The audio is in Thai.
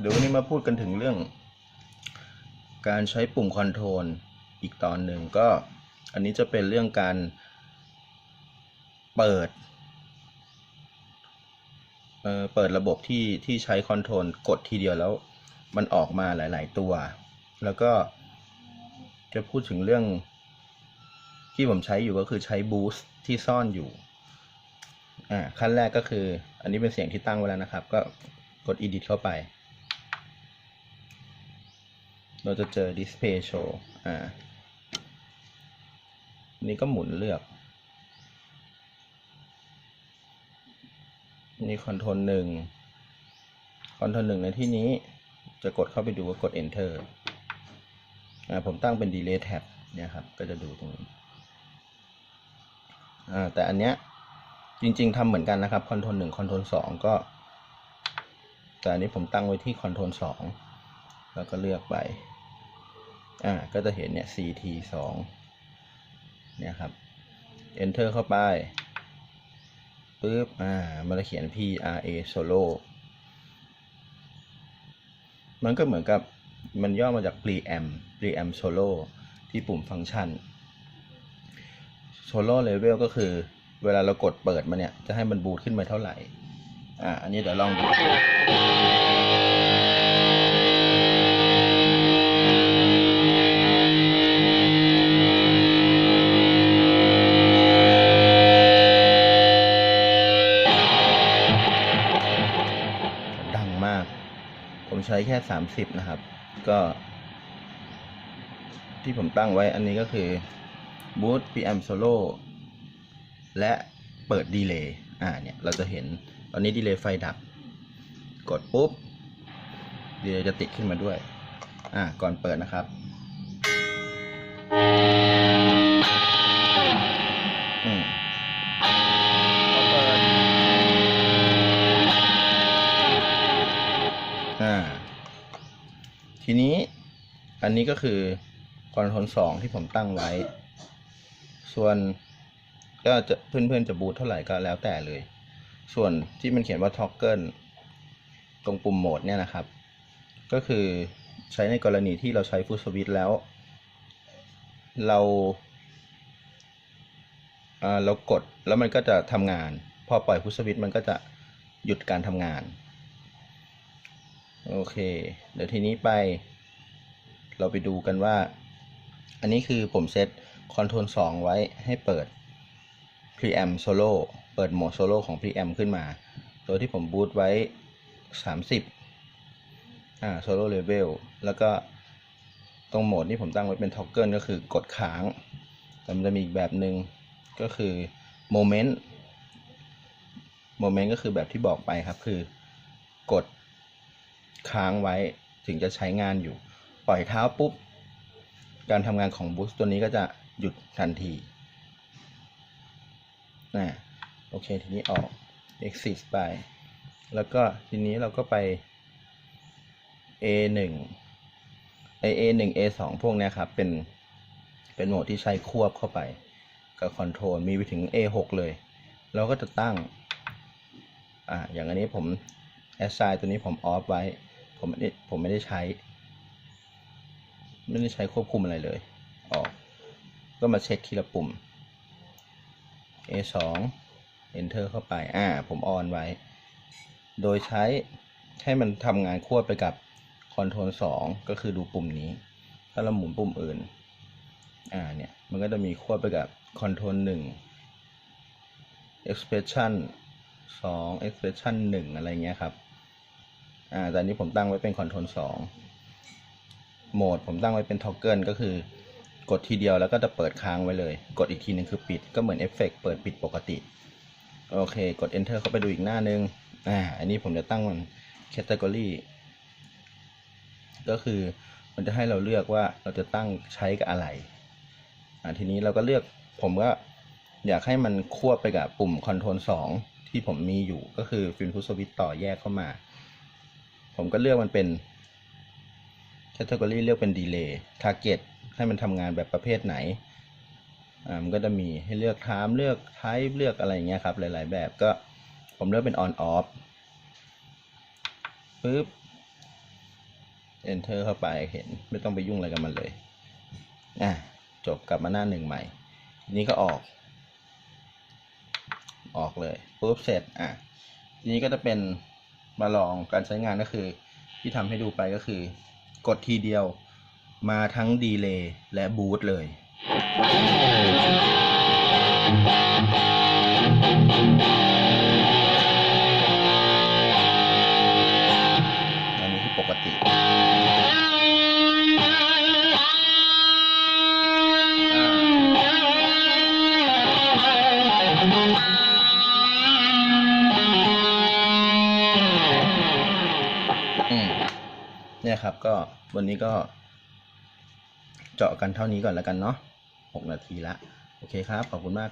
เดี๋ยววันนี้มาพูดกันถึงเรื่อง การใช้ปุ่มคอนโทรลอีกตอนหนึ่งก็อันนี้จะเป็นเรื่องการเปิดเเปิดระบบที่ที่ใช้คอนโทรลกดทีเดียวแล้วมันออกมาหลาย ๆ ตัว แล้วก็จะพูดถึงเรื่องที่ผมใช้อยู่ก็คือใช้บูสต์ที่ซ่อนอยู่อ่าขั้นแรกก็คือ อันนี้เป็นเสียงที่ตั้งไว้แล้วนะครับ ก็ กด edit เข้าไป เราจะเจอ display show อ่า นี่ก็หมุนเลือก นี่คอนโทรลหนึ่งคอนโทรลหนึ่งในที่นี้จะกดเข้าไปดูก็กด enter อ่า ผมตั้งเป็น delay tab เนี่ยครับ ก็จะดูตรงนี้ อ่า แต่อันเนี้ยจริง ๆทำเหมือนกันนะครับคอนโทรลหนึ่งคอนโทรลสองก็ แต่อันนี้ผมตั้งไว้ที่คอนโทรลสองแล้วก็เลือกไป อ่า ก็จะเห็นเนี่ย ct สองเนี่ยครับ enter เข้าไปปึ๊บ อ่า มันจะเขียน pra solo มันก็เหมือนกับมันย่อมาจาก preamp preamp solo ที่ปุ่มฟังก์ชัน solo level ก็คือเวลาเรากดเปิดมาเนี่ย จะให้มันบูตขึ้นมาเท่าไหร่ อ่าอันนี้เดี๋ยวลองดูดังมาก ผมใช้แค่ 30 นะครับ ก็ ที่ผมตั้งไว้อันนี้ก็คือ Boot PM Solo และเปิดดีเลย์อ่าเนี่ย เราจะเห็น ตอนนี้ดีเลย์ไฟดับ กดปุ๊บดีเลย์จะติดขึ้นมาด้วย อ่า ก่อนเปิดนะครับ อืมเปิด อ่า ทีนี้ อันนี้ก็คือคอนโทรลสองที่ผมตั้งไว้ ส่วนก็จะเพื่อนๆจะบูทเท่าไหร่ก็แล้วแต่เลย ส่วนที่มันเขียนว่าท็อกเกิลตรงปุ่มโหมดเนี่ยนะครับ ก็คือใช้ในกรณีที่เราใช้ฟูสวิตแล้ว เราเรากดแล้วมันก็จะทำงาน พอปล่อยฟู l สวิตมันก็จะหยุดการทำงาน โอเค เดี๋ยวทีนี้ไป เราไปดูกันว่า อันนี้คือผมเซตคอนโทรล2ไว้ให้เปิด preamp solo ปิดโหมด solo ของ preamp ขึ้นมาโดยที่ผมบูตไว้ 30 อ่า solo level แล้วก็ตรงโหมดที่ผมตั้งไว้เป็น toggle ก็คือกดค้างแต่มันจะมีอีกแบบหนึ่งก็คือ moment moment ก็คือแบบที่บอกไปครับ คือกดค้างไว้ถึงจะใช้งานอยู่ ปล่อยเท้าปุ๊บ การทำงานของบูสต์ตัวนี้ก็จะหยุดทันทีนะ โอเค ทีนี้ออก exit ไปแล้วก็ทีนี้เราก็ไป a 1 a a 1 a 2พวกนี้ครับ เป็น เป็นโหมดที่ใช้ควบเข้าไป กับคอนโทรลมีไปถึง a 6เลย เราก็จะตั้ง อ่า อย่างอันนี้ผม assign ตัวนี้ผม off ไว้ ผมไม่ได้ผมไม่ได้ใช้ ไม่ได้ใช้ควบคุมอะไรเลย ออก ก็มาเช็คทีละปุ่ม A 2 enter เข้าไป อ่า ผมออนไว้ โดยใช้ให้มันทำงานควบไปกับคอนโทรล2ก็คือดูปุ่มนี้ ถ้าเราหมุนปุ่มอื่น อ่า เนี่ย มันก็จะมีควบไปกับคอนโทรล1 expression 2 expression 1 อะไรเงี้ยครับ อ่า แต่อันนี้ผมตั้งไว้เป็นคอนโทรลสองโหมดผมตั้งไว้เป็นท็อกเกิลก็คือกดทีเดียวแล้วก็จะเปิดค้างไว้เลย กดอีกทีหนึ่งคือปิด ก็เหมือนเอฟเฟกเปิดปิดปกติ โอเค กด enter เข้าไปดูอีกหน้านึง อ่า อันนี้ผมจะตั้งมัน category ก็คือมันจะให้เราเลือกว่าเราจะตั้งใช้กับอะไร อ่า ทีนี้เราก็เลือก ผมก็อยากให้มันควบไปกับปุ่มคอนโทรลสองที่ผมมีอยู่ ก็คือฟิล์มทูสวิตต่อแยกเข้ามา ผมก็เลือกมันเป็น category เลือกเป็น delay target ให้มันทำงานแบบประเภทไหน อ่ามันก็จะมีให้เลือก time เลือก type เลือกอะไรอย่างเงี้ยครับ หลาย ๆ แบบก็ผมเลือกเป็น on off ปึ๊บ enter เข้าไปเห็นไม่ต้องไปยุ่งอะไรกับมันเลยอะจบกลับมาหน้าหนึ่งใหม่ นี้ก็ออก ออกเลยปุ๊บเสร็จอะทีนี้ก็จะเป็นมาลองการใช้งานก็คือ ที่ทำให้ดูไปก็คือ กดทีเดียวมาทั้งดีเลย์และบูตเลย อันนี้คือปกติอืมเนี่ยครับก็วันนี้ก็เจาะกันเท่านี้ก่อนแล้วกันเนาะ หกนาทีละ โอเคครับ ขอบคุณมาก